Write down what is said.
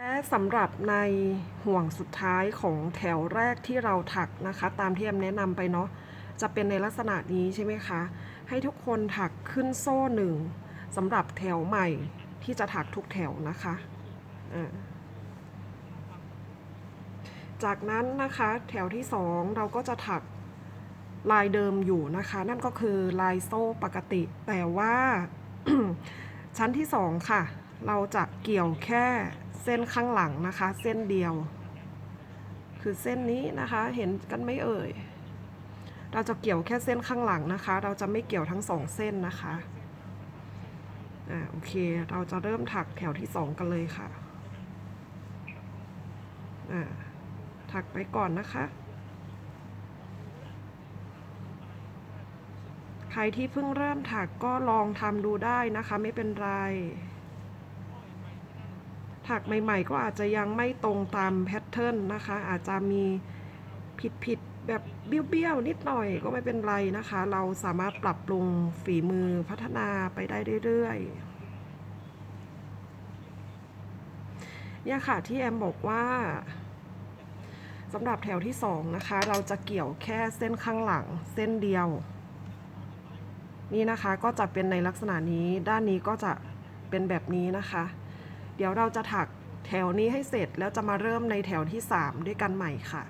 และสำหรับในห่วงสุดท้ายของแถวแรกที่เราถักนะคะ ตามที่แอมแนะนำไปเนาะจะเป็นในลักษณะนี้ใช่ไหมคะ ให้ทุกคนถักขึ้นโซ่หนึ่งสำหรับแถวใหม่ที่จะถักทุกแถวนะคะจากนั้นนะคะแถวที่สองเราก็จะถักลายเดิมอยู่นะคะ นั่นก็คือลายโซ่ปกติ แต่ว่าชั้นที่สองค่ะ เราจะเกี่ยวแค่ เส้นข้างหลังนะคะ เส้นเดียว คือเส้นนี้นะคะเห็นกันไหม่เอ่ย เราจะเกี่ยวแค่เส้นข้างหลังนะคะ เราจะไม่เกี่ยวทั้งสองเส้นนะคะอ่าโอเคเราจะเริ่มถักแถวที่สองกันเลยค่ะอ่าถักไปก่อนนะคะใครที่เพิ่งเริ่มถักก็ลองทำดูได้นะคะ ไม่เป็นไร ถักใหม่ๆ ก็อาจจะยังไม่ตรงตามแพทเทิร์นนะคะ อาจจะมีผิดๆแบบเบี้ยวๆนิดหน่อยก็ไม่เป็นไรนะคะ เราสามารถปรับปรุงฝีมือพัฒนาไปได้เรื่อยๆเนี่ยค่ะที่แอมบอกว่าสำหรับแถวที่สองนะคะ เราจะเกี่ยวแค่เส้นข้างหลังเส้นเดียว นี่นะคะก็จะเป็นในลักษณะนี้ด้านนี้ก็จะเป็นแบบนี้นะคะ เดี๋ยวเราจะถักแถวนี้ให้เสร็จแล้วจะมาเริ่มในแถวที่ 3 ด้วยกันใหม่ค่ะ